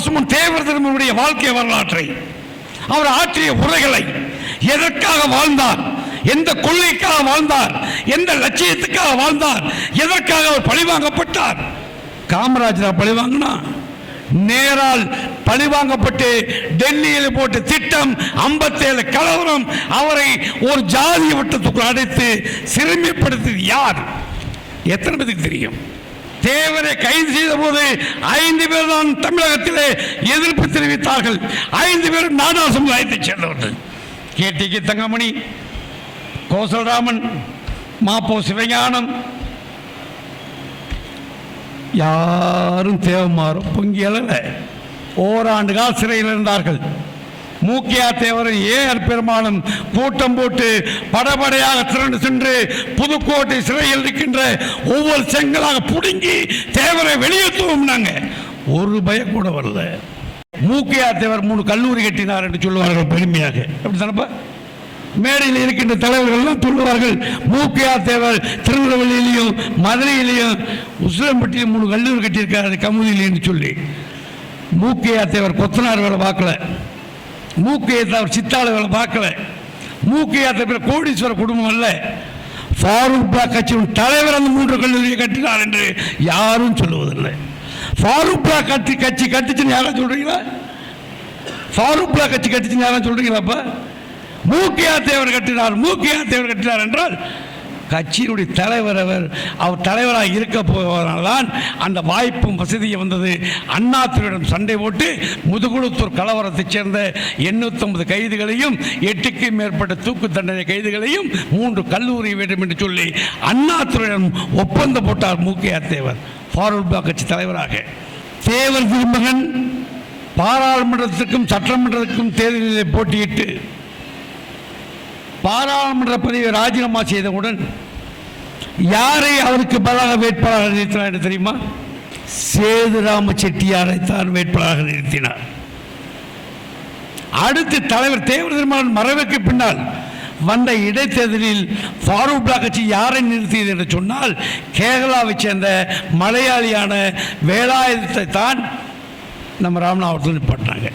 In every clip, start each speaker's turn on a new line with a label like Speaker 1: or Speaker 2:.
Speaker 1: பசுமன் தேவரதனுடைய வாழ்க்கை வரலாற்றை. அவர் ஆற்றிய உரைகளை எதற்காக வாழ்ந்தார்? எந்த கொள்கைக்காக வாழ்ந்தார்? எந்த லட்சியத்துக்காக வாழ்ந்தார்? எதற்காக அவர் பழிவாங்கப்பட்டார் காமராஜரா பழிவாங்கினா நேரால் பழிவாங்கப்பட்டு டெல்லியில் போட்ட திட்டம் ஐம்பத்தேழு கலவரம் அவரை ஒரு ஜாதி வட்டத்துக்குள் அடைத்து சிறுமைப்படுத்தியது யார்? எத்தனை பேருக்கு தெரியும்? தேவரை கைது செய்த போது ஐந்து பேர் தான் தமிழகத்திலே எதிர்ப்பு தெரிவித்தார்கள். ஐந்து பேரும் நாடா சமுதாயத்தைச் சேர்ந்தவர்கள். கேடிகே தங்கமணி கோசல்ராமன் மாப்போ சிவஞானம். யாரும் தேவமாறும் பொங்கி எழல. ஓராண்டு கால சிறையில் இருந்தார்கள். மூக்கியா தேவரும் ஏஆர் பெருமானும் கூட்டம் போட்டு படபடையாக திரண்டு சென்று புதுக்கோட்டை சிறையில் இருக்கின்ற ஒவ்வொரு செங்கலாக புடுங்கி தேவரை வெளியேற்றுவோம் நாங்க ஒரு பயம் கூட வரல. மூக்கியா தேவர் மூணு கல்லூரி கட்டினார் என்று சொல்லுவார்கள் பெருமையாக. அப்படி தானப்பா மேடையில் இருக்கின்ற தலைவர்கள்லாம் சொல்லுவார்கள் மூக்கியா தேவர் திருநெல்வேலியிலையும் மதுரையிலையும் உசிலம்பட்டியிலும் மூணு கல்லூரி கட்டியிருக்காரு கமுதியிலேன்னு சொல்லி. மூக்கியா தேவர் கொத்தனார் வேலை பார்க்கல. மூக்கு ஏற்ற சித்தாளர்களை பார்க்கல. மூக்கையா தேவர் கோடீஸ்வர குடும்பம் அல்ல. ஃபாரூக் பிளாக் கட்சியின் தலைவர் அந்த மூன்று கல்லூரியை கட்டினார் என்று யாரும் சொல்லுவதில்லை. ஃபாரூக் பிளாக் கட்சி கட்சி கட்டிச்சுன்னு யாரும் சொல்றீங்களா? ஃபாரூக் பிளாக் கட்சி கட்டுச்சுன்னு யாரும் சொல்றீங்களாப்பா மூக்கியா தேவர் கட்டினார் மூக்கியா தேவர் கட்டினார் என்றால் கட்சியினுடைய தலைவர் அவர் அவர் தலைவராக இருக்க போவதனால்தான் அந்த வாய்ப்பும் வசதியும் வந்தது. அண்ணாத்துறையிடம் சண்டை போட்டு முதுகுளத்தூர் கலவரத்தைச் சேர்ந்த எண்ணூத்தொன்பது கைதுகளையும் எட்டுக்கும் மேற்பட்ட தூக்கு தண்டனை கைதுகளையும் மூன்று கல்லூரி வேண்டும் என்று சொல்லி அண்ணாத்துறையிடம் ஒப்பந்தம் போட்டார் மூக்கியா தேவர் ஃபாரூக் பிளாக் கட்சி தலைவராக. தேவர் திருமகன் பாராளுமன்றத்திற்கும் சட்டமன்றத்திற்கும் தேர்தலில் போட்டியிட்டு பாராளுமன்ற பதவியை ராஜினாமா செய்தவுடன் யாரை அவருக்கு பதிலாக வேட்பாளராக நிறுத்தினார் என்று தெரியுமா? சேதுராம செட்டியாரை தான் வேட்பாளராக நிறுத்தினார். அடுத்து தலைவர் தேவர் மறைவுக்கு பின்னால் வந்த இடைத்தேர்தலில் ஃபாரூக் பிளாக் கட்சி யாரை நிறுத்தியது என்று சொன்னால் கேரளாவைச் சேர்ந்த மலையாளியான வேலாயுதத்தை தான் நம்ம ராமநாதத்தில் நிப்பாட்டினாங்க.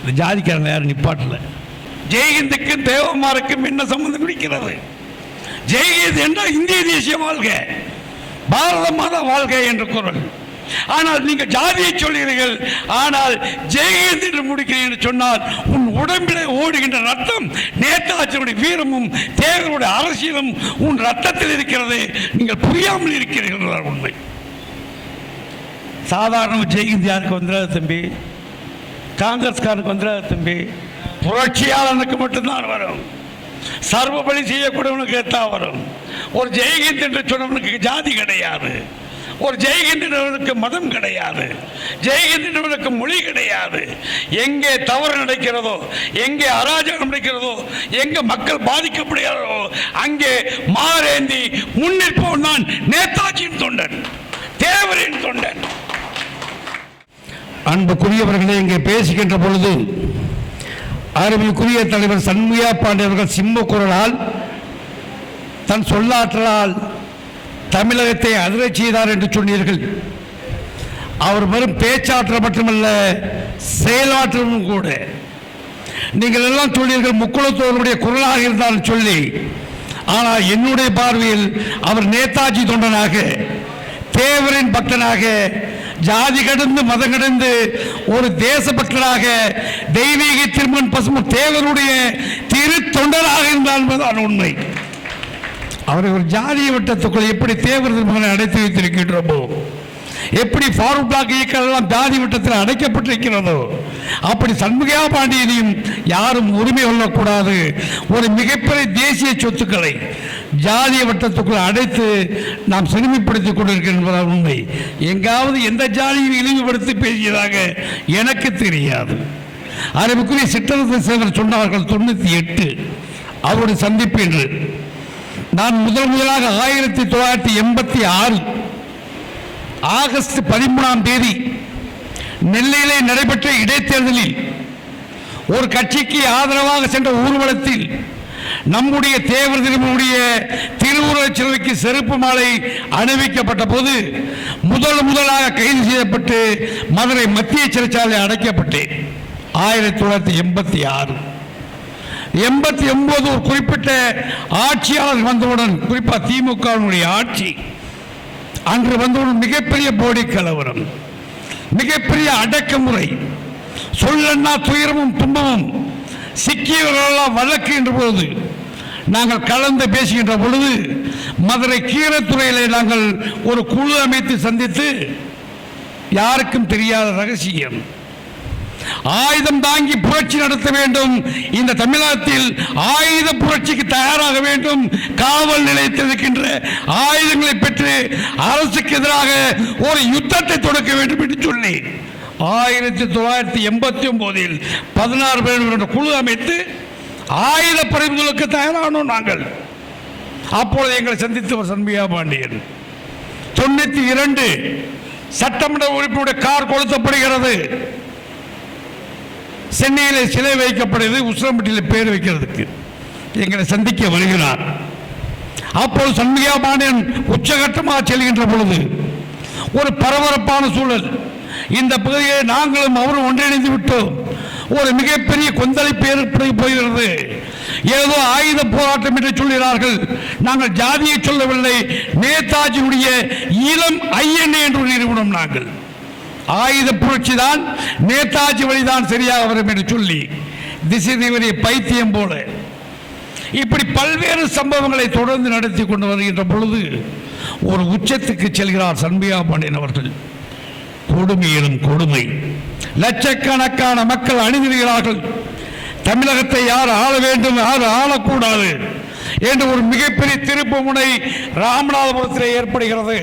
Speaker 1: இந்த ஜாதிக்காரங்க யாரும் நிப்பாட்டலை. ஜெயஹிந்துக்கும் தேவமாருக்கும் என்ன சம்பந்தம் இருக்கிறது? ஜெயஹிந்த் என்றால் இந்திய தேசிய வாழ்க பாரத மாதா வாழ்க என்று குரல் ஆனால் நீங்கள் ஜாதியை சொல்கிறீர்கள் ஆனால் ஜெயந்த் என்று முடிக்கிறீர்கள் என்று சொன்னால் உன் உடம்பிலே ஓடுகின்ற ரத்தம் நேதாஜியுடைய வீரமும் தேவருடைய அரசியலும் உன் ரத்தத்தில் இருக்கிறது. நீங்கள் புரியாமல் இருக்கிறீர்கள் உண்மை. சாதாரண ஜெயஹிந்த் யாருக்கு வந்துடாது தம்பி? காங்கிரஸ்காரனுக்கு வந்துடாது தம்பி? புரட்சியாளனுக்கு மட்டும்தான் வரும். சர்வபலி செய்யக்கூடியவனுக்கு தான் வரும். ஒரு ஜெயஹிந்த் என்று சொன்னவனுக்கு ஜாதி கிடையாது. ஒரு ஜெயஹிந்த் மதம் கிடையாது. ஜெயஹிந்த் மொழி கிடையாது. எங்கே தவறு நடக்கிறதோ எங்கே அராஜகம் நடக்கிறதோ எங்கே மக்கள் பாதிக்கப்படுகிறாரோ அங்கே மாரேந்தி முன்னிற்பவன் தான் நேதாஜியின் தொண்டன் தேவரின் தொண்டன். அன்புக்குரியவர்களே இங்கே பேசுகின்ற பொழுது அருமைக்குரிய தலைவர் சண்முகா பாண்டியவர்கள் சிம்ம குரலால் தன் சொல்லாற்றலால் தமிழகத்தை அதிரச் செய்தார் என்று சொன்னீர்கள். அவர் வெறும் பேச்சாற்றல் மட்டுமல்ல செயலாற்றலும் கூட. நீங்கள் எல்லாம் சொன்னீர்கள் முக்குளத்தோருடைய குரலாக இருந்தால் சொல்லி. ஆனால் என்னுடைய பார்வையில் அவர் நேதாஜி தொண்டனாக தேவரின் பக்தனாக ஜாதி கடந்து மதம் கடந்து ஒரு தேசபக்தராக தெய்வீக திருமண் பசும தேவருடைய திரு தொண்டராக இருந்தார் என்பதுதான் உண்மை. அவரை ஒரு ஜாதிய வட்டத்துக்குள் எப்படி தேவர் திருமகனை அடைத்து வைத்திருக்கின்றோமோ? எப்படி ஃபாரூக் பிளாக் இயக்கம் எல்லாம் ஜாதி வட்டத்தில் அடைக்கப்பட்டிருக்கிறதோ அப்படி சண்முகா பாண்டியனையும் யாரும் உரிமை கொள்ளக்கூடாது. ஒரு மிகப்பெரிய தேசிய சொத்துக்களை ஜாதிய வட்டத்துக்குள் அடைத்து நாம் சிறுமிப்படுத்திக் கொண்டிருக்கின்ற உண்மை. எங்காவது எந்த ஜாதியும் இழிவுபடுத்தி பேசியதாக எனக்கு தெரியாது. அறிவுக்குரிய சிற்றரசு சேவர் சொன்னார்கள் தொண்ணூற்றி எட்டு. அவருடைய சந்திப்பு என்று. நான் முதல் முதலாக ஆயிரத்தி தொள்ளாயிரத்தி எண்பத்தி ஆறு ஆகஸ்ட் பதிமூணாம் தேதி நெல்லையிலே நடைபெற்ற இடைத்தேர்தலில் ஒரு கட்சிக்கு ஆதரவாக சென்ற ஊர்வலத்தில் நம்முடைய தேவர் திருமனுடைய திருவுருவச் சிலுவைக்கு செருப்பு மாலை அணிவிக்கப்பட்ட போது முதல் முதலாக கைது செய்யப்பட்டு மதுரை மத்திய சிறைச்சாலை அடைக்கப்பட்டேன் ஆயிரத்தி தொள்ளாயிரத்தி எண்பத்தி ஆறு. எண்பத்தி ஒன்பது ஒரு குறிப்பிட்ட ஆட்சியாளர் வந்தவுடன் குறிப்பாக திமுகவினுடைய ஆட்சி அன்று வந்தவுடன் மிகப்பெரிய போடி கலவரம் மிகப்பெரிய அடக்குமுறை. சொல்லன்னா துயரமும் துன்பமும் சிக்கியவர்களெல்லாம் வழக்கு என்ற பொழுது நாங்கள் கலந்து பேசுகின்ற பொழுது மதுரை கீரத்துறையில் நாங்கள் ஒரு குழு அமைத்து சந்தித்து யாருக்கும் தெரியாத ரகசியம். ஆயுதம் தாங்கி புரட்சி நடத்த வேண்டும். இந்த தமிழகத்தில் ஆயுத புரட்சிக்கு தயாராக வேண்டும். காவல் நிலையத்தில் இருக்கின்ற ஆயுதங்களை பெற்று அரசுக்கு எதிராக ஒரு யுத்தத்தை தொடக்க வேண்டும் என்று சொல்லி ஆயிரத்தி தொள்ளாயிரத்தி எண்பத்தி ஒன்பதில் பதினாறு பேர் குழு அமைத்து ஆயுத பறிமுதலுக்கு தயாரானோம் நாங்கள். அப்பொழுது எங்களை சந்தித்தவர் சண்முகா பாண்டியன். தொண்ணூத்தி இரண்டு சட்டமன்ற உறுப்பினுடைய கார் கொளுத்தப்படுகிறது. சென்னையில் சிலை வைக்கப்படுது உசிலம்பட்டியில் பேர் வைக்கிறதுக்கு. எங்களை சந்திக்க வருகிறார். அப்போது சண்முகா பாண்டியன் உச்சகட்டமாக செல்கின்ற பொழுது ஒரு பரபரப்பான சூழல். இந்த பகுதியை நாங்களும் அவரும் ஒன்றிணைந்து விட்டோம். ஒரு மிகப்பெரிய கொந்தளிப்பு ஏற்பட போகிறது. ஏதோ ஆயுத போராட்டம் என்று சொல்கிறார்கள். நாங்கள் ஜாதியை சொல்லவில்லை. நேதாஜியுடைய இளம் ஐஎன்ஏ என்று ஒரு நிறுவனம் நாங்கள். ஆயுத புரட்சி தான் நேதாஜி வழிதான் சரியாக வரும் என்று சொல்லி திசை தீவிர பைத்தியம் போல. இப்படி பல்வேறு சம்பவங்களை தொடர்ந்து நடத்தி கொண்டு வருகின்ற பொழுது ஒரு உச்சத்துக்கு செல்கிறார் சண்பியா பாண்டியன் அவர்கள். கொடுமையிலும் கொடுமை. லட்சக்கணக்கான மக்கள் அணிந்திருக்கிறார்கள் தமிழகத்தை யார் ஆள வேண்டும் யார் ஆளக்கூடாது என்று ஒரு மிகப்பெரிய திருப்பு முனை ராமநாதபுரத்தில் ஏற்படுகிறது.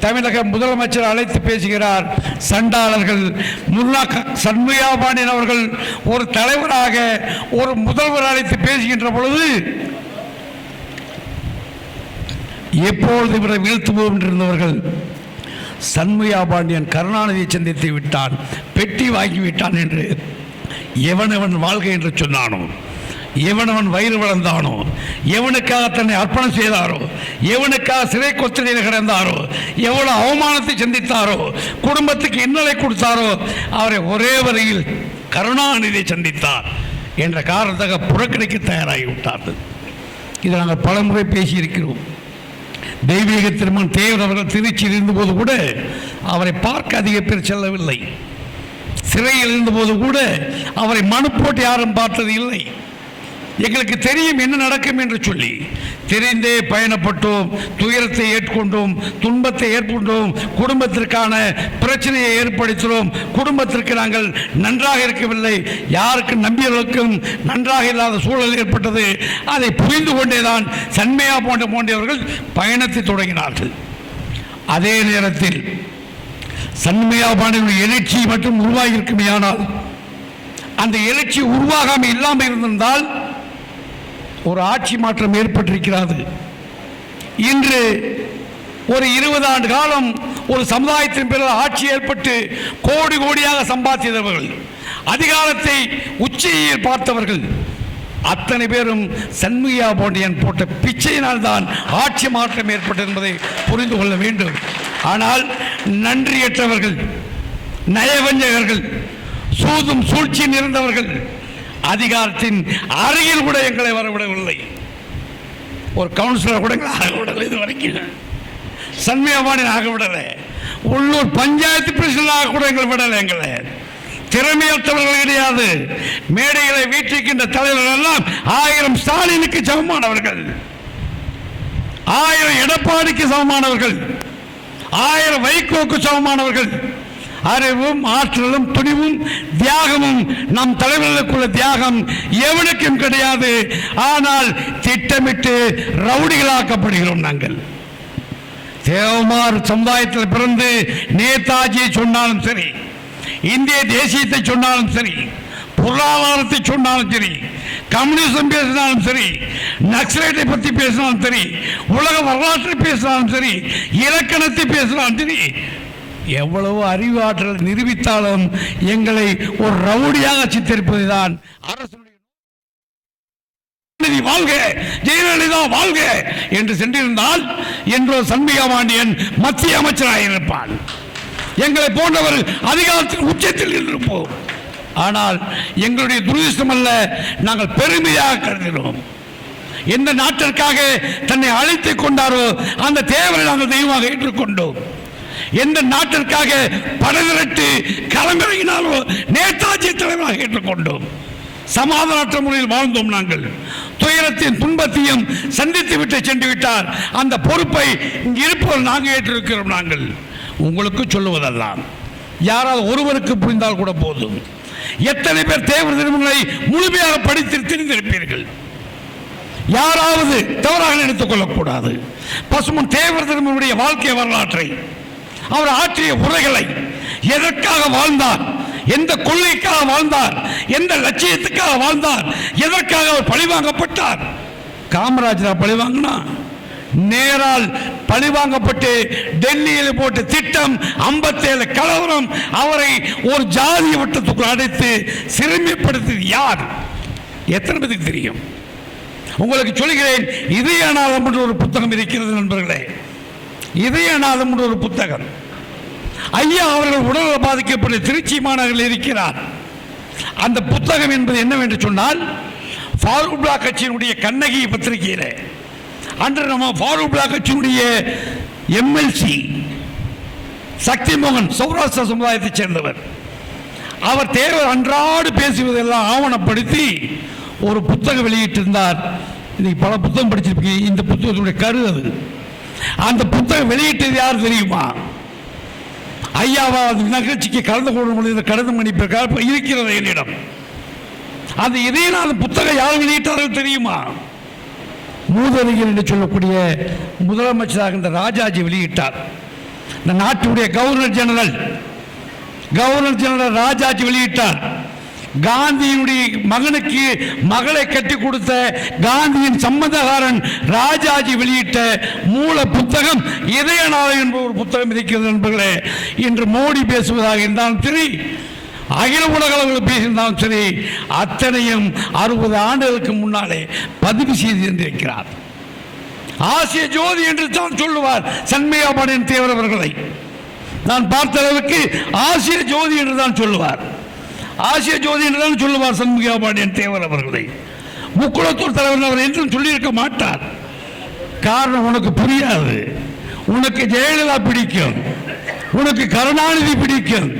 Speaker 1: தமிழக முதலமைச்சர் அழைத்து பேசுகிறார். சண்டாளர்கள் முன்னா சண்முகா பாண்டியன் அவர்கள் ஒரு தலைவராக ஒரு முதல்வர் அழைத்து பேசுகின்ற பொழுது எப்பொழுது இவரை வீழ்த்துவோம் என்றிருந்தவர்கள் சண்முகா பாண்டியன் கருணாநிதியை சந்தித்து விட்டான் பெட்டி வாங்கி விட்டான் என்று எவன் வாழ்க்கை என்று சொன்னானோ? எவனவன் வயிறு வளர்ந்தானோ எவனுக்காக தன்னை அர்ப்பணம் செய்தாரோ எவனுக்காக சிறை கொத்தடியில் கிடந்தாரோ எவ்வளவு அவமானத்தை சந்தித்தாரோ குடும்பத்துக்கு இன்னலை கொடுத்தாரோ அவரை ஒரே வரையில் கருணாநிதியை சந்தித்தார் என்ற காரணத்தாக புறக்கணிக்க தயாராகிவிட்டார்கள். இதை நாங்கள் பலமுறை பேசியிருக்கிறோம். தெய்வீக திருமணம் தேவர் அவர்கள் திருச்சியில் இருந்தபோது கூட அவரை பார்க்க அதிக பேர் செல்லவில்லை. சிறையில் இருந்தபோது கூட அவரை மனு போட்டு யாரும் பார்த்தது இல்லை எங்களுக்கு தெரியும் என்ன நடக்கும் என்று சொல்லி தெரிந்தே பயணப்பட்டோம் துயரத்தை ஏற்கொண்டோம் துன்பத்தை ஏற்கொண்டோம் குடும்பத்திற்கான பிரச்சனையை ஏற்படுத்தினோம். குடும்பத்திற்கு நாங்கள் நன்றாக இருக்கவில்லை. யாருக்கும் நம்பியவர்களுக்கும் நன்றாக இல்லாத சூழல் ஏற்பட்டது. அதை புரிந்து கொண்டேதான் சன்மையா போன்ற போன்றவர்கள் பயணத்தை தொடங்கினார்கள். அதே நேரத்தில் சன்மையா பாண்டியனுடைய எழுச்சி மட்டும் உருவாகி இருக்குமே ஆனால் அந்த எழுச்சி உருவாகாமல் இல்லாமல் இருந்திருந்தால் ஒரு ஆட்சி மாற்றம் ஏற்பட்டிருக்கிறது. இன்று ஒரு இருபது ஆண்டு காலம் ஒரு சமுதாயத்தின் பிறகு ஆட்சி ஏற்பட்டு கோடி கோடியாக சம்பாதித்தவர்கள் அதிகாரத்தை உச்சியில் பார்த்தவர்கள் அத்தனை பேரும் சண்முகியா பாண்டியன் போட்ட பிச்சையினால் தான் ஆட்சி மாற்றம் ஏற்பட்டது என்பதை புரிந்து கொள்ள வேண்டும். ஆனால் நன்றியற்றவர்கள் நயவஞ்சகர்கள் சூதும் சூழ்ச்சி நிறந்தவர்கள் அதிகாரத்தின் அருகில் கூட எங்களை வரவிடவில்லை. ஒரு கவுன்சிலர் கூட எங்களை இது வரைக்கும் சண்முகபாணியன் ஆகவிடலை. உள்ளூர் பஞ்சாயத்து பிரசிடண்டாக கூட எங்களை விடலை எங்களை. திறமையற்றவர்கள் கிடையாது. மேடைகளை வீற்றிருக்கின்ற தலைவர்கள் எல்லாம் ஆயிரம் ஸ்டாலினுக்கு சமமானவர்கள். ஆயிரம் எடப்பாடிக்கு சமமானவர்கள். ஆயிரம் வைகோக்கு சமமானவர்கள். அறிவும் ஆற்றலும் துணிவும் தியாகமும் நம் தலைவர்களுக்குள்ள தியாகம் எவனுக்கும் கிடையாது. ஆனால் திட்டமிட்டு ரவுடிகளாக்கப்படுகிறோம் நாங்கள். தேவமார் சமுதாயத்தில் பிறந்து நேதாஜியை சொன்னாலும் சரி இந்திய தேசியத்தை சொன்னாலும் சரி பொருளாதாரத்தை சொன்னாலும் சரி கம்யூனிசம் பேசினாலும் சரி நக்சலைட்டை பற்றி பேசினாலும் சரி உலக வரலாற்றை பேசினாலும் சரி இலக்கணத்தை பேசினாலும் சரி எவ்வளவு அறிவாற்றல் நிரூபித்தாலும் எங்களை ஒரு ரவுடியாக சித்தரிப்பதுதான் அரசு வாழ்க ஜெயலலிதா வாழ்க என்று சென்றிருந்தால் என்றோ சண்மிகா பாண்டியன் மத்திய அமைச்சராக இருப்பான். எங்களை போன்றவர் அதிகாரத்தில் உச்சத்தில் இருப்போம் ஆனால் எங்களுடைய துரதிருஷ்டம் அல்ல நாங்கள் பெருமையாக கருதினோம் எந்த நாட்டிற்காக தன்னை அழைத்துக் கொண்டாரோ அந்த தேவரை நாங்கள் தெய்வமாக ஏற்றுக்கொண்டோம். எந்த நாட்டிற்காக படைதிரட்டு களமிறங்கினாரோ நேதாஜி தலைவராக ஏற்றுக்கொண்டோம். சமாதானற்ற முறையில் வாழ்ந்தோம் நாங்கள். துயரத்தின் துன்பத்தையும் சந்தித்து விட்டு சென்று விட்டார். அந்த பொறுப்பை இங்கு இருப்பவர் நாங்கள் ஏற்றிருக்கிறோம் நாங்கள். உங்களுக்கு சொல்லுவதெல்லாம் யாராவது ஒருவருக்கு புரிந்தால் கூட போதும். எத்தனை பேர் தேவர திருமணங்களை முழுமையாக படித்து தெரிந்திருப்பீர்கள். யாராவது தவறாக நினைத்துக் கொள்ளக்கூடாது. பசுமன் தேவர் திருமணனுடைய வாழ்க்கை வரலாற்றை அவர் ஆற்றிய உரைகளை எதற்காக வாழ்ந்தார்? எந்த கொள்கைக்காக வாழ்ந்தார்? எந்த லட்சியத்துக்காக வாழ்ந்தார்? எதற்காக அவர் பழிவாங்கப்பட்டார் காமராஜரா பழிவாங்கினா நேரால் பழிவாங்கப்பட்டு டெல்லியில் போட்ட திட்டம் 57 கலவரம் அவரை ஒரு ஜாதி வட்டத்துக்குள் அடைத்து சிறுமிப்படுத்தியது யார்? எத்தனை பேருக்கு தெரியும்? உங்களுக்கு சொல்கிறேன் இதயநாதம் என்று ஒரு புத்தகம் இருக்கிறது நண்பர்களே. இதயநாதம் ஒரு புத்தகம். ஐயா அவர்கள் உடல் பாதிக்கப்பட்ட திருச்சி மாநகரில் இருக்கிறார். அந்த புத்தகம் என்பது என்னவென்று சொன்னால் ஃபாரூக் பிளாக் கட்சியினுடைய கண்ணகி பத்திரிகையில். அன்று நம்ம ஃபாரூக் பிளாக் கட்சியினுடைய எம்எல்சி சக்தி மோகன் சௌராஷ்டிர சமுதாயத்தைச் சேர்ந்தவர். அவர் தேவர் அன்றாடு பேசுவதெல்லாம் ஆவணப்படுத்தி ஒரு புத்தகம் வெளியிட்டிருந்தார். இன்னைக்கு பல புத்தகம் படிச்சிருப்பீங்க. இந்த புத்தகத்துடைய கரு அது. அந்த புத்தகம் வெளியிட்டது யார் தெரியுமா? ஐயாவா அது நிகழ்ச்சிக்கு கலந்து கொள்ள முடிந்த கடந்து மணி இருக்கிறது என்னிடம். அந்த இதயநாத புத்தகம் யார் வெளியிட்டார்கள் தெரியுமா? மூதறிஞர் என்று சொல்லக்கூடிய முதலமைச்சராக இந்த ராஜாஜி வெளியிட்டார். இந்த நாட்டுடைய governor general. Governor general Rajaji வெளியிட்டார். காந்தியினுடைய மகனுக்கு மகளை கட்டி கொடுத்த காந்தியின் சம்மந்தகாரன் ராஜாஜி வெளியிட்ட மூல புத்தகம் இதயநாதம் என்ற ஒரு புத்தகம் இருக்கிறது நண்பர்களே. இன்று மோடி பேசுவதாக இருந்தாலும் சரி அகில உலக அளவில் பேசியிருந்தாலும் சரி அத்தனையும் அறுபது ஆண்டுகளுக்கு முன்னாலே பதிவு செய்திருந்திருக்கிறார் ஆசிய ஜோதி என்று தான் சொல்லுவார் சண்மையாபாடியன் தேவரவர்களை நான் பார்த்த அளவுக்கு ஆசிய ஜோதி என்று தான் சொல்லுவார். ஆசிய ஜோதி என்று சொல்லுவார் சண்முகாபாண்டியன் தேவர் அவர்களை. முக்குளத்தூர் தலைவர் அவர் என்றும் சொல்லியிருக்க மாட்டார். காரணம் உனக்கு புரியாது. உனக்கு ஜெயலலிதா பிடிக்கும். உனக்கு கருணாநிதி பிடிக்கும்.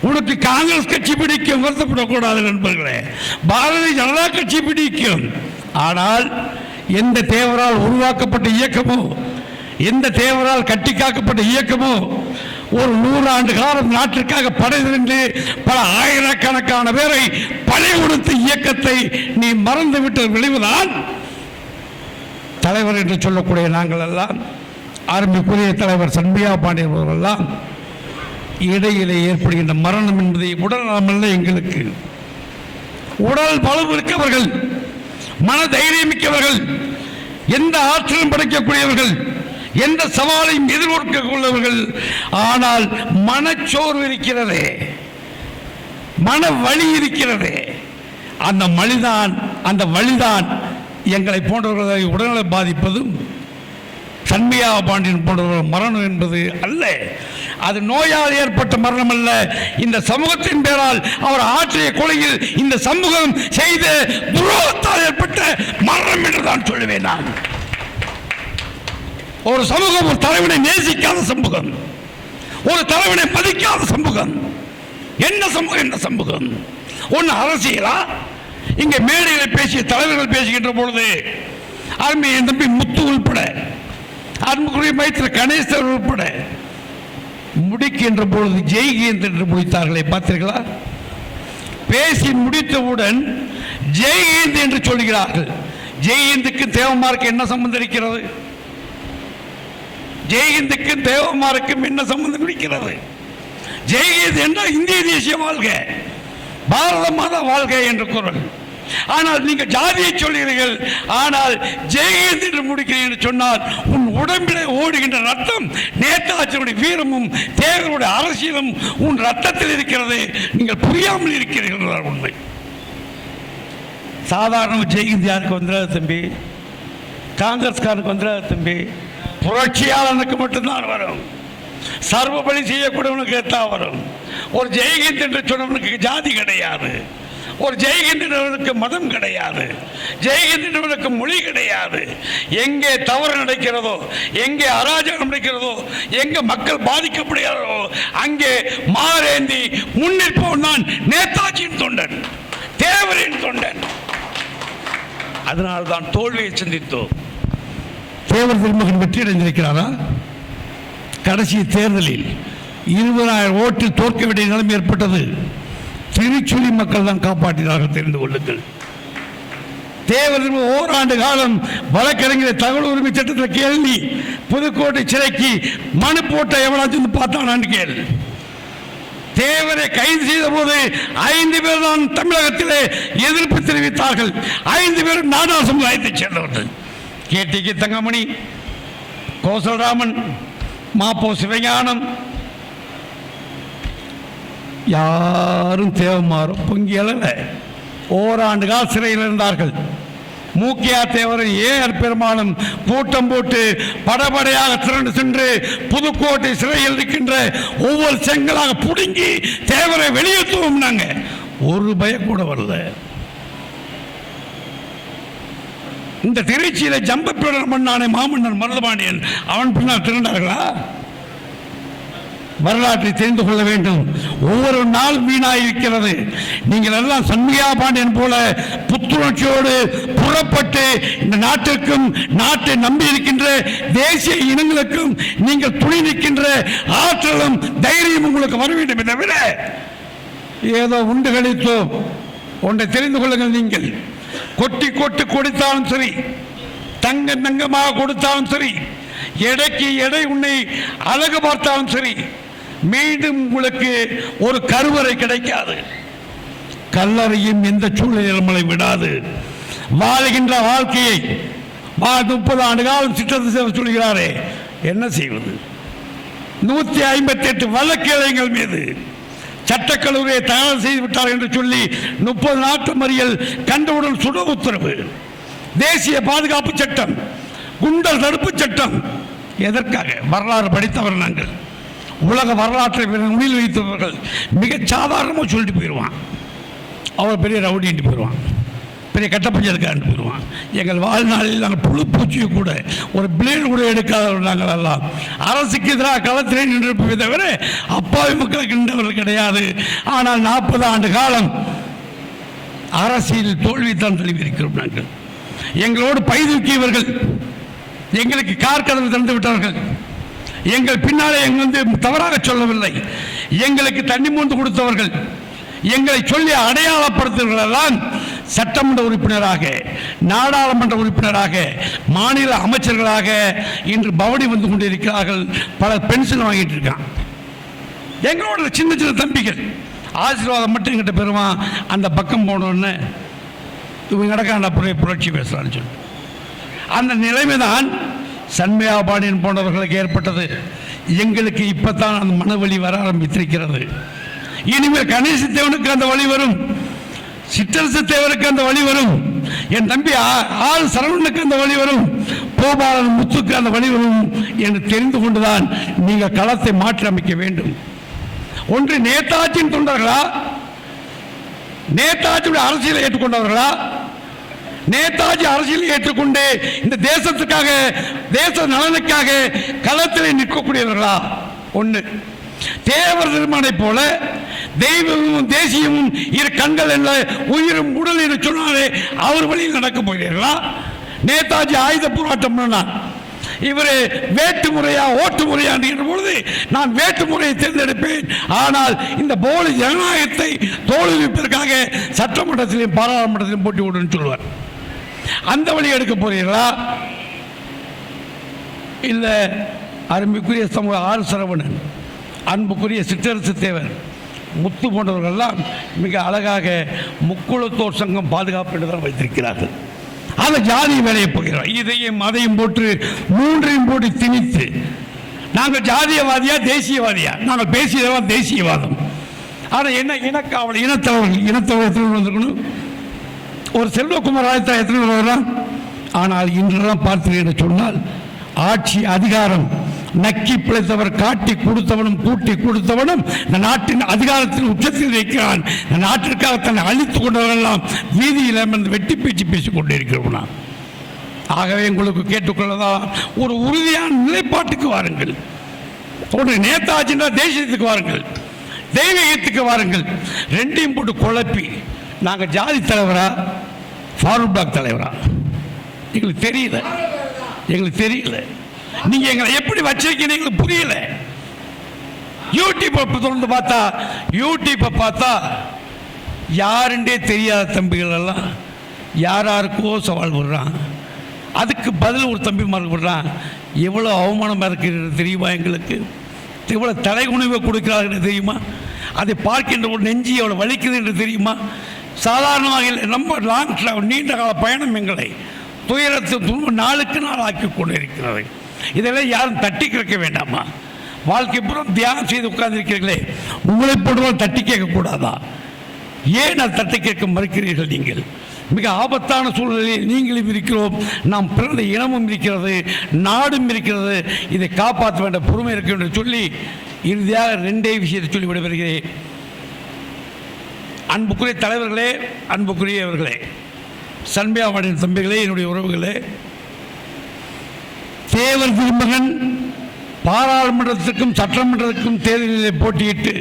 Speaker 1: உனக்கு காங்கிரஸ் கட்சி பிடிக்கும். வருத்தப்படக்கூடாது நண்பர்களே. பாரதிய ஜனதா கட்சி பிடிக்கும். ஆனால் எந்த தேவரால் உருவாக்கப்பட்ட இயக்கமோ எந்த தேவரால் கட்டி காக்கப்பட்ட இயக்கமோ ஒரு நூறாண்டு காலம் நாட்டிற்காக படை திரண்டு பல ஆயிரக்கணக்கான பேரை படை கொடுத்த இயக்கத்தை நீ மறந்துவிட்ட விளைவுதான் தலைவர் என்று சொல்லக்கூடிய நாங்கள் எல்லாம் ஆரம்பிக்குரிய தலைவர் சண்பியா பாண்டியன் அவர்களெல்லாம் இடையிலே ஏற்படுகின்ற மரணம் என்பதை உடல்நலமல்ல எங்களுக்கு. உடல் பலம் இருக்கவர்கள் மன தைரியம் மிக்கவர்கள் எந்த ஆற்றலும் படைக்கக்கூடியவர்கள் எந்த சவாலையும் எதிர்கொள்ளவர்கள் ஆனால் மனச்சோர்வு இருக்கிறதே. மன வலி இருக்கிறதே. அந்த மழிதான் அந்த வழிதான் எங்களை போன்றவர்களை உடல்நல பாதிப்பதும் சண்மியா பாண்டியன் போன்றவர்கள் மரணம் என்பது அல்ல. அது நோயால் ஏற்பட்ட மரணம் அல்ல. இந்த சமூகத்தின் பேரால் அவர் ஆற்றிய கொலையில் இந்த சமூகம் செய்த துரோகத்தால் ஏற்பட்ட மரணம் என்று தான் சொல்லுவேன் நான். ஒரு சமூகம் ஒரு தலைவனை நேசிக்காத சமூகம். ஒரு தலைவனை மதிக்காத சமூகம். என்ன சமூகம் என்ன சமூகம்? ஒன்று அரசியலா? இங்க மேடையில் பேசிய தலைவர்கள் பேசுகின்ற பொழுது அருமை என் தம்பி முத்து உள்பட அன்புக்குரிய மைத்திர கணேசர் உள்பட முடிக்கின்ற பொழுது ஜெய்கீந்த் என்று முடித்தார்களே பார்த்தீர்களா? பேசி முடித்தவுடன் ஜெய்ஹிந்த் என்று சொல்கிறார்கள். ஜெய்ஹிந்துக்கு தேவமார்க்கு என்ன சம்பந்தம் இருக்கிறது? ஜெய்ஹிந்துக்கும் தேவமாருக்கும் என்ன சம்பந்தம் இருக்கிறது? ஜெய்ஹிந்த் என்றால் இந்திய தேசிய வாழ்க பாரத மாதா வாழ்க என்று குரல் ஆனால் நீங்கள் ஜாதியை சொல்கிறீர்கள் ஆனால் ஜெயஹிந்த் என்று முடிக்கிறேன் என்று சொன்னால் உன் உடம்பிலே ஓடுகின்ற ரத்தம் நேதாஜியுடைய வீரமும் தேவருடைய அரசியலும் உன் ரத்தத்தில் இருக்கிறது. நீங்கள் புரியாமல் இருக்கிறீர்கள் உண்மை. சாதாரண ஜெயகிந்தியாருக்கு வந்துடாது தம்பி? காங்கிரஸ்காரனுக்கு வந்துடாது தம்பி? புரட்சியாளனுக்கு மட்டும்தான் வரும். சர்வபலி செய்யக்கூடியவனுக்கு தான் வரும். ஒரு ஜெயஹிந்த் என்று சொன்னவனுக்கு ஜாதி கிடையாது. ஒரு ஜெயஹிந்த் மதம் கிடையாது. ஜெயஹிந்த் மொழி கிடையாது. எங்கே தவறு நடக்கிறதோ எங்கே அராஜகம் நடக்கிறதோ எங்கே மக்கள் பாதிக்கப்படுகிறாரோ அங்கே மாரேந்தி முன்னிற்பவன் தான் நேதாஜியின் தொண்டன் தேவரின் தொண்டன். அதனால்தான் தோல்வியை சந்தித்தோம். தேவர் திருமகன் வெற்றி அடைந்திருக்கிறாரா? கடைசி தேர்தலில் இருபதாயிரம் ஓட்டில் தோற்க வேண்டிய நிலைமை ஏற்பட்டது. திருச்சுழி மக்கள் தான் காப்பாற்றினார்கள் தெரிந்து கொள்ளுங்கள். தேவர் ஓராண்டு காலம் வழக்கறிஞர் தகவல் உரிமை சட்டத்தில் கேள்வி புதுக்கோட்டை சிறைக்கு மனு போட்ட எவனாச்சும் வந்து பார்த்தானான்னு கேள்வி தேவரை கைது செய்த போது ஐந்து பேர் தான் தமிழகத்திலே எதிர்ப்பு தெரிவித்தார்கள். ஐந்து பேரும் நாடா சமுதாயத்தைச் சேர்ந்தவர்கள். கேடிகே தங்கமணி கோசல்ராமன் மாப்போ சிவஞானம். யாரும் தேவமாறும் பொங்கி எழல. ஓராண்டு கால சிறையில் இருந்தார்கள். மூக்கியா தேவரும் ஏஆர் பெருமானும் கூட்டம் போட்டு படபடையாக திரண்டு சென்று புதுக்கோட்டை சிறையில் இருக்கின்ற ஒவ்வொரு செங்கலாக புடுங்கி தேவரை வெளியேற்றுவோம் நாங்கள் ஒரு பயம் கூட வரல. இந்த திருச்சியில ஜம்பப்பிடர் பண்ணானே மாமன்னர் மருதபாண்டியன் அவன் பின்னால் திரண்டார்களா வரலாற்றை தெரிந்து கொள்ள வேண்டும். ஒவ்வொரு நாள் வீணாயிருக்கிறது. நீங்கள் எல்லாம் சண்முகா பாண்டியன் போல புத்துணர்ச்சியோடு புறப்பட்டு இந்த நாட்டிற்கும் நாட்டை நம்பி இருக்கின்ற தேசிய இனங்களுக்கும் நீங்கள் துணி நிற்கின்ற ஆற்றலும் தைரியம் உங்களுக்கு வர வேண்டும் தவிர ஏதோ உண்டு கழித்தோம். ஒன்றை தெரிந்து கொள்ளுங்கள் நீங்கள். கொட்டி கொட்டு கொடுத்தாலும் சரி தங்க தங்கமாக கொடுத்தாலும் சரி எடைக்கு எடை உன்னை அழகு பார்த்தாலும் சரி மீண்டும் உங்களுக்கு ஒரு கருவறை கிடைக்காது. கல்லறையும் எந்த சூழ்நிலை விடாது. வாழ்கின்ற வாழ்க்கையை முப்பது ஆண்டு காலம் சிற்றத்தை செய்ய சொல்கிறாரே என்ன செய்வது? நூத்தி ஐம்பத்தி எட்டு இளைஞர்கள் மீது சட்டக்கல்லூரியை தயார் செய்து விட்டார் என்று சொல்லி முப்பது நாட்டு மறியல் கண்டவுடன் சுட உத்தரவு தேசிய பாதுகாப்பு சட்டம் குண்டல் தடுப்பு சட்டம். எதற்காக? வரலாறு படித்தவர் நாங்கள். உலக வரலாற்றை உயிர் வைத்தவர்கள் மிக சாதாரணமாக சொல்லிட்டு போயிடுவான் அவர் பெரிய ரவுடின்ட்டு போயிடுவான் பெரிய இருக்கான்னு போயிடுவான். எங்கள் வாழ்நாளில் நாங்கள் புழு பூச்சியை கூட ஒரு பிளேடு கூட எடுக்காதவர்கள் நாங்கள் எல்லாம். அரசுக்கு எதிராக களத்திலே நின்றிருப்பதை தவிர அப்பாவி மக்களுக்கு நின்றவர்கள் கிடையாது. ஆனால் நாற்பது ஆண்டு காலம் அரசியல் தோல்வித்தான் தழுவியிருக்கிறோம் நாங்கள். எங்களோடு பைதூக்கியவர்கள் எங்களுக்கு கார் கதவு திறந்து விட்டார்கள் எங்கள் பின்னாலே எங்கள் வந்து தவறாக சொல்லவில்லை. எங்களுக்கு தண்ணி மூந்து கொடுத்தவர்கள் எங்களை சொல்லி அடையாளப்படுத்துவர்களெல்லாம் சட்டமன்ற உறுப்பினராக நாடாளுமன்ற உறுப்பினராக மாநில அமைச்சர்களாக இன்று பவனி வந்து கொண்டிருக்கிறார்கள். பலர் பென்ஷன் வாங்கிட்டு இருக்கான் எங்களோட சின்ன சின்ன தம்பிகள். ஆசீர்வாதம் மட்டும் எங்கிட்ட பெறுவான் அந்த பக்கம் போனோன்னு இவங்க நடக்காண்ட புரிய புரட்சி பேசுகிறான்னு சொல்லி. அந்த நிலைமை தான் சண்மையா பாண்டியன் போன்றவர்களுக்கு ஏற்பட்டது. எங்களுக்கு இப்போ தான் அந்த மனவழி வர ஆரம்பித்திருக்கிறது. இனிமேல் கணேசத்தேவனுக்கு அந்த வழி வரும். சிற்றரசு தேவருக்கு அந்த வழி வரும். என் தம்பி ஆ- ஆள் சரவணனுக்கு அந்த வழி வரும். கோபாலன் முத்துக்கு அந்த வழி வரும் என்று தெரிந்து கொண்டுதான் நீங்கள் களத்தை மாற்றி அமைக்க வேண்டும். ஒன்று நேதாஜியின் தொண்டர்களா? நேதாஜியுடைய அரசியலை ஏற்றுக்கொண்டவர்களா? நேதாஜி அரசியலை ஏற்றுக்கொண்டு இந்த தேசத்துக்காக தேச நலனுக்காக களத்தில் நிற்கக்கூடியவர்களா? ஒன்று. தேவர் திருமனை போல தெய்வமும் தேசியமும் இரு கண்கள் என்ற உயிரும் உடல் என்று சொன்னாலே அவர் வழியில் நடக்க போகிறீர்களா? நேதாஜி ஆயுத போராட்டம் பண்ணார். இவர் வேட்டு முறையா ஓட்டு முறையா என்கிற பொழுது நான் வேட்டு முறையை தேர்ந்தெடுப்பேன். ஆனால் இந்த போலி ஜனநாயகத்தை தோல்விப்பதற்காக சட்டமன்றத்திலையும் பாராளுமன்றத்திலையும் போட்டி விடுன்னு சொல்லுவார். அந்த வழி எடுக்க போறீர்களா? இல்லை அருமைக்குரிய சமூக ஆர் சரவணன் அன்புக்குரிய சிற்றரசு தேவர் முத்து போன்றவர்கள்லாம் மிக அழகாக முக்குளத்தோர் சங்கம் பாதுகாப்பு என்று தான் வைத்திருக்கிறார்கள். அதை ஜாதி வேலையை போகிறோம் இதையும் அதையும் போட்டு மூன்றையும் போட்டு திணித்து நாங்கள் ஜாதியவாதியா தேசியவாதியா? நாங்கள் பேசியதெல்லாம் தேசியவாதம். ஆனால் என்ன இனக்காவல் இனத்தவர்கள் இனத்தவர்கள் வந்திருக்கணும்? ஒரு செல்வகுமார் ஆயத்தா எத்தனை பேர் ஆனால் இன்றெல்லாம் பார்த்தீர்கள் என்று சொன்னால் ஆட்சி அதிகாரம் நக்கி பிழைத்தவர் காட்டி கொடுத்தவனும் கூட்டி கொடுத்தவனும் இந்த நாட்டின் அதிகாரத்தில் உச்சத்தில் இருக்கிறான் இந்த நாட்டிற்காக தன்னை அழித்துக் கொண்டவரெல்லாம் வீதியில் அமர்ந்து வெட்டி பேச்சு பேசிக் கொண்டிருக்கிறோம் நான் ஆகவே உங்களுக்கு கேட்டுக்கொள்ளதா? ஒரு உறுதியான நிலைப்பாட்டுக்கு வாருங்கள். ஒரு நேதாஜின்னா தேசியத்துக்கு வாருங்கள். தெய்வீகத்துக்கு வாருங்கள். ரெண்டையும் போட்டு குழப்பி நாங்கள் ஜாதி தலைவரா? ஃபாரூக் டாக் தலைவரா? எங்களுக்கு தெரியல. எங்களுக்கு தெரியல. நீங்க எங்களை எப்படி வச்சிருக்கீங்க எங்களுக்கு புரியல யூடியூப்பை தொடர்ந்து பார்த்தா யூடியூப்பை பார்த்தா யாருண்டே தெரியாத தம்பிகள் எல்லாம் யார் யாருக்கோ சவால் விடுறான். அதுக்கு பதில் ஒரு தம்பி மார்க் விடுறான். எவ்வளோ அவமானமாக இருக்கிறது தெரியுமா எங்களுக்கு? எவ்வளோ தலைகுனிவை கொடுக்கிறார்கள் தெரியுமா? அதை பார்க்கின்ற ஒரு நெஞ்சி எவ்வளோ வலிக்குது என்று தெரியுமா? சாதாரணமாக இல்லை. ரொம்ப லாங் ட்ராவல் நீண்ட கால பயணம் எங்களை துயரத்தை துன்பம் நாளுக்கு நாள் ஆக்கி கொண்டிருக்கிறது. இதெல்லாம் யாரும் தட்டி கேட்க வேண்டாமா? வாழ்க்கை பூரா தியானம் செய்து உட்கார்ந்திருக்கிறீர்களே. உங்களை போடுவோம் தட்டி கேட்கக்கூடாதா ஏன் நான் தட்டி கேட்க மறுக்கிறீர்கள் நீங்கள்? மிக ஆபத்தான சூழ்நிலையில் நீங்களும் இருக்கிறோம். நாம் பிறந்த இனமும் இருக்கிறது நாடும் இருக்கிறது. இதை காப்பாற்ற வேண்டிய பொறுமை இருக்க என்று சொல்லி இறுதியாக ரெண்டே விஷயத்தை சொல்லி விடைபெறுகிறேன். அன்புக்குரிய தலைவர்களே அன்புக்குரியவர்களே சண்பியாவாடின் தம்பிகளே என்னுடைய உறவுகளே தேவர் திருமகன் பாராளுமன்றத்துக்கும் சட்டமன்றத்துக்கும் தேர்தலில் போட்டியிட்டு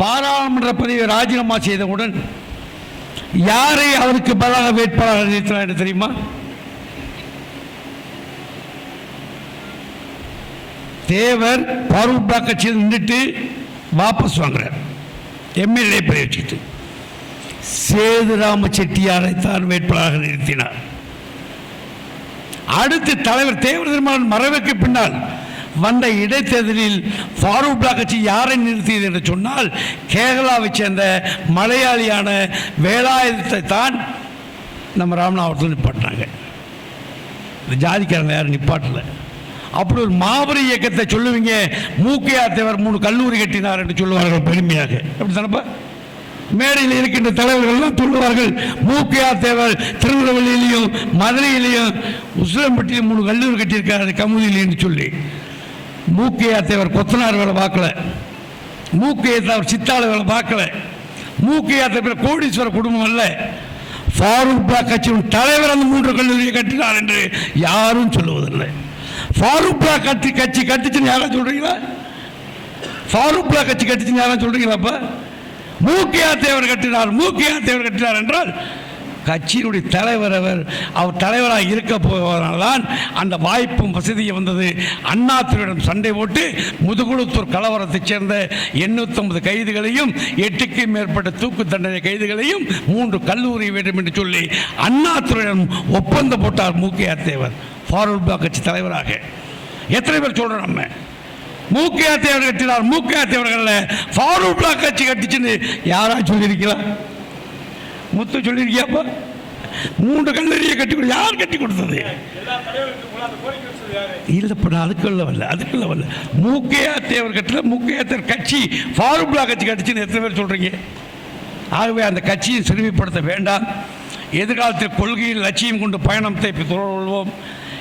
Speaker 1: பாராளுமன்ற பதவியை ராஜினாமா செய்தவுடன் யாரை அவருக்கு பதிலாக வேட்பாளர் நிறுத்தினார் என்று தெரியுமா? தேவர் ஃபாரூக் பிளாக் கட்சியில் நின்றுட்டு வாபஸ் வாங்குறார். எம்எல்ஏ பதவி சேது ராம செட்டியாரை தான் வேட்பாளராக நிறுத்தினார். அடுத்து தலைவர் தேவர் திருமணன் மறைவுக்கு பின்னால் வந்த இடைத்தேர்தலில் ஃபாரூக் பிளாக் கட்சி யாரை நிறுத்தியது என்று சொன்னால் கேரளாவைச் சேர்ந்த மலையாளியான வேலாயுதத்தை தான் நம்ம ராமநாதபுரத்தில் நிப்பாட்டினாங்க இந்த ஜாதிக்காரங்க யாரும் நிப்பாட்டல. அப்படி ஒரு மாபெரும் இயக்கத்தை சொல்லுவீங்க. மூக்கையார் தேவர் மூணு கல்லூரி கட்டினார் என்று சொல்லுவார்கள் பெருமையாக. எப்படி தானப்பா? மேடையில் இருக்கின்ற தலைவர்கள்லாம் சொல்லுவார்கள் மூக்கையா தேவர் திருநெல்வேலியிலையும் மதுரையிலையும் உசிலம்பட்டியிலும் மூணு கல்லூரி கட்டியிருக்காரு கமுதியில் என்று சொல்லி. மூக்கையா தேவர் கொத்தனார் வேலை பார்க்கல. மூக்கையா தேவர் சித்தாள வேலை பார்க்கல. மூக்கையா தேவர் கோடீஸ்வர குடும்பம் அல்ல. ஃபாரூக் பிளாக் கட்சியின் தலைவர் அந்த மூன்று கல்லூரியை கட்டினார் என்று யாரும் சொல்லுவதில்லை. ஃபாரூக் பிளாக் கட்சி கட்சி கட்டிச்சுன்னு யாரும் சொல்றீங்களா? ஃபாரூக் பிளாக் கட்சி கட்டிச்சுன்னு யாரும் சொல்றீங்களாப்பா மூக்கியா தேவர் கட்டினார் மூக்கியா தேவர் கட்டினார் என்றால் கட்சியினுடைய தலைவர் அவர் அவர் தலைவராக இருக்க போவதனால்தான் அந்த வாய்ப்பும் வசதியும் வந்தது. அண்ணாத்துறையிடம் சண்டை போட்டு முதுகுளத்தூர் கலவரத்தைச் சேர்ந்த எண்ணூற்றம்பது கைதுகளையும் எட்டுக்கும் மேற்பட்ட தூக்கு தண்டனை கைதுகளையும் மூன்று கல்லூரி வேண்டும் என்று சொல்லி அண்ணாத்துறையிடம் ஒப்பந்தம் போட்டார் மூக்கியார் தேவர் ஃபாரூக் பிளாக் கட்சி தலைவராக. எத்தனை பேர் சொல்கிறோம் நம்ம? மூக்கையா தேவர் கட்டினார். மூக்கையா தேவர்கள் ஃபாரூக் பிளாக் கட்சி கட்டிச்சுன்னு யாரா சொல்லியிருக்கிறா முத்து சொல்லியிருக்கியாப்பா? மூன்று கல்லூரியை கட்டி கொடு யார் கட்டி கொடுத்தது? இல்லைப்பா அதுக்குள்ள வரல அதுக்குள்ள வரல. மூக்கையா தேவர் கட்டில் மூக்கையா தேவர் கட்சி ஃபாரூக் பிளாக் கட்சி கட்டிச்சுன்னு எத்தனை பேர் சொல்றீங்க? ஆகவே அந்த கட்சியை சிறுமிப்படுத்த வேண்டாம். எதிர்காலத்தில் கொள்கையில் லட்சியம் கொண்டு பயணத்தை தொடர்வோம்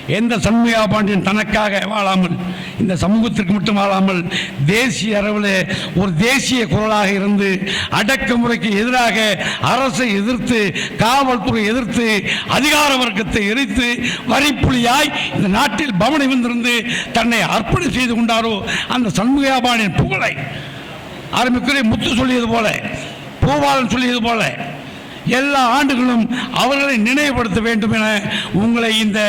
Speaker 1: எந்த சண்முகா பாண்டியன் தனக்காக வாழாமல் இந்த சமூகத்திற்கு மட்டும் வாழாமல் தேசிய அளவில் ஒரு தேசிய குரலாக இருந்து அடக்குமுறைக்கு எதிராக அரசை எதிர்த்து காவல்துறை எதிர்த்து அதிகார வர்க்கத்தை எரித்து வரிப்புலியாய் இந்த நாட்டில் பவனி வந்திருந்து தன்னை அர்ப்பணம் செய்து கொண்டாரோ அந்த சண்முகா பாண்டியன் புகழை. ஆரம்பிக்கிறே முத்து சொல்லியது போல பூபாலன் சொல்லியது போல எல்லா ஆண்டுகளும் அவர்களை நினைவுபடுத்த வேண்டும் என உங்களை இந்த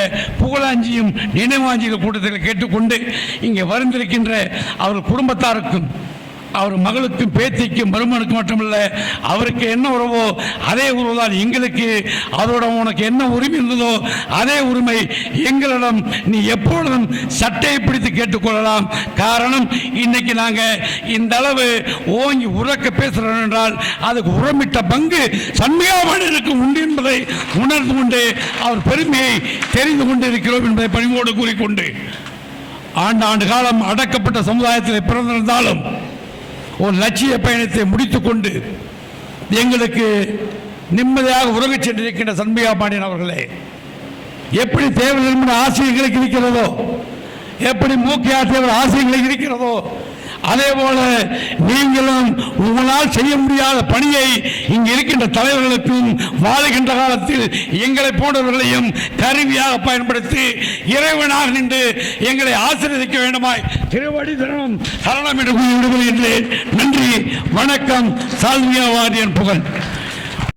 Speaker 1: புகழாஞ்சியும் நினைவாஞ்சிகள் கூட்டத்தில் கேட்டுக்கொண்டு இங்கே வருந்திருக்கின்ற அவர் குடும்பத்தாருக்கும் அவர் மகளுக்கும் பேத்திக்கும் மருமனுக்கும் மட்டுமல்ல. அவருக்கு என்ன உறவோ அதே உறவு தான் எங்களுக்கு. அதோட உனக்கு என்ன உரிமை இருந்ததோ அதே உரிமை எங்களிடம் நீ எப்பொழுதும் சட்டையை பிடித்து கேட்டுக்கொள்ளலாம். காரணம் இன்னைக்கு நாங்கள் இந்த அளவு ஓங்கி உறக்க பேசுகிறோம் என்றால் அதுக்கு உரமிட்ட பங்கு சண்முகாமணியருக்கு உண்டு என்பதை உணர்ந்து கொண்டு அவர் பெருமையை தெரிந்து கொண்டிருக்கிறோம் என்பதை பணிவோடு கூறிக்கொண்டு ஆண்டு ஆண்டு காலம் அடக்கப்பட்ட சமுதாயத்தில் பிறந்திருந்தாலும் ஒரு லட்சிய பயணத்தை முடித்துக்கொண்டு எங்களுக்கு நிம்மதியாக உறங்கச் சென்றிருக்கின்ற சண்பிகா பாண்டியன் அவர்களே எப்படி தேவர் என்பது ஆசிரியர்களுக்கு இருக்கிறதோ எப்படி மூக்கியா தேவர் ஆசிரியர்களுக்கு இருக்கிறதோ அதே போல நீங்களும் உங்களால் செய்ய முடியாத பணியை இங்கு இருக்கின்ற தலைவர்களுக்கும் வாழுகின்ற காலத்தில் எங்களை போன்றவர்களையும் கருவியாக பயன்படுத்தி இறைவனாக நின்று எங்களை ஆசீர்வதிக்க வேண்டுமாய் திருவடி தரணம் சரணம் என்று கூறி விடுகிறேன் நன்றி வணக்கம் சால்மியாவாதியன் புகழ்.